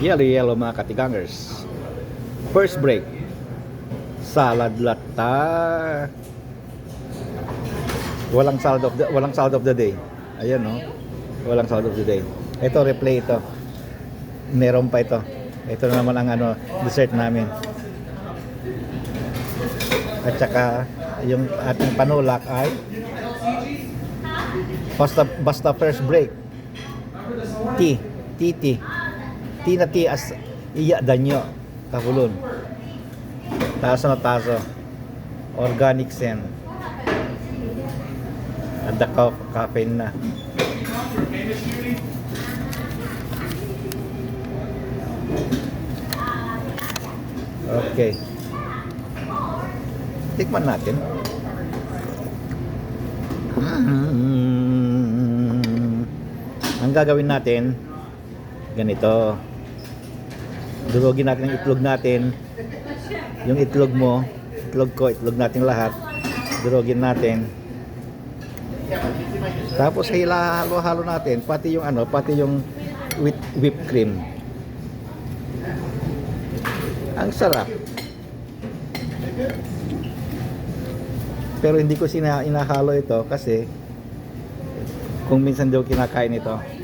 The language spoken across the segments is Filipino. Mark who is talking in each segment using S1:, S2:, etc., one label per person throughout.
S1: Yellow yellow mga katigangers. First break. Salad latta. Walang salad of the walang salad of the day. Ayan no. Walang salad of the day. Ito replay ito. Meron pa ito. Ito na naman ang ano dessert namin. At saka yung ating panulak ay basta basta first break. Tea, tea, tea. Tea na tea as iya danyo kahulon. Taso na taso. Organic sen. Ada ka caffeine na. Okay. Tikman natin. Mm. Ang gagawin natin, ganito. Durugin natin ang itlog natin. Yung itlog mo, itlog ko, itlog natin lahat. Durugin natin. Tapos halo-halo natin, pati yung ano, pati yung whip, whipped cream. Ang sarap. Pero hindi ko sina inahalo ito kasi kung minsan daw kinakain ito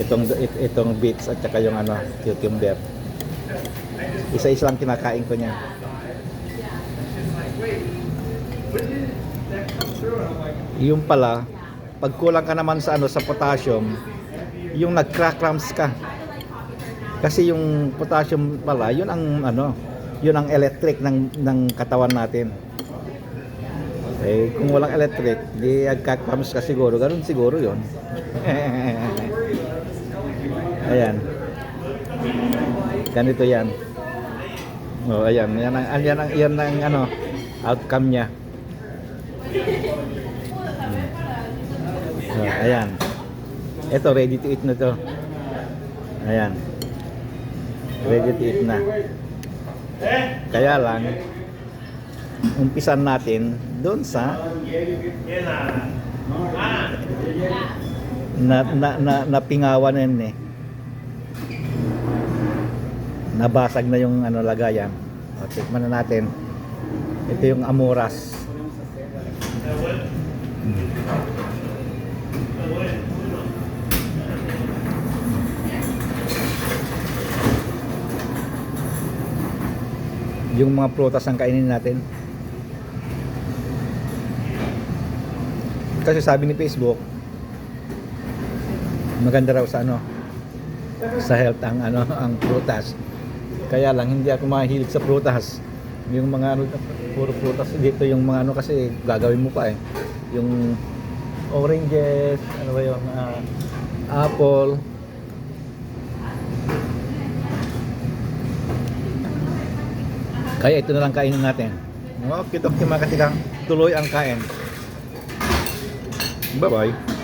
S1: itong it, itong beets at saka yung ano cucumber isa-isa lang kinakain ko niya yung pala pag kulang ka naman sa ano sa potassium yung nag-crack cramps ka kasi yung potassium pala yun ang ano yun ang electric ng ng katawan natin eh, kung walang electric, di agkakrams ka siguro. Ganun siguro yon. ayan. Ganito yan. Oh, ayan. Yan ang, yan ang, yan ang ano, outcome niya. Hmm. Oh, ayan. Ito, ready to eat na to. Ayan. Ready to eat na. Kaya lang, umpisan natin doon sa na, na, na, na yun eh. Nabasag na yung ano lagayan. O, tikman na natin. Ito yung amoras. Yung mga prutas ang kainin natin. Kasi sabi ni Facebook, maganda raw sa ano, sa health ang ano, ang prutas. Kaya lang hindi ako mahilig sa prutas. Yung mga ano, puro prutas dito yung mga ano kasi gagawin mo pa eh. Yung oranges, ano ba yung ah, apple. Kaya ito na lang kainin natin. Okay, okay mga katikang. Tuloy ang kain. Bye-bye.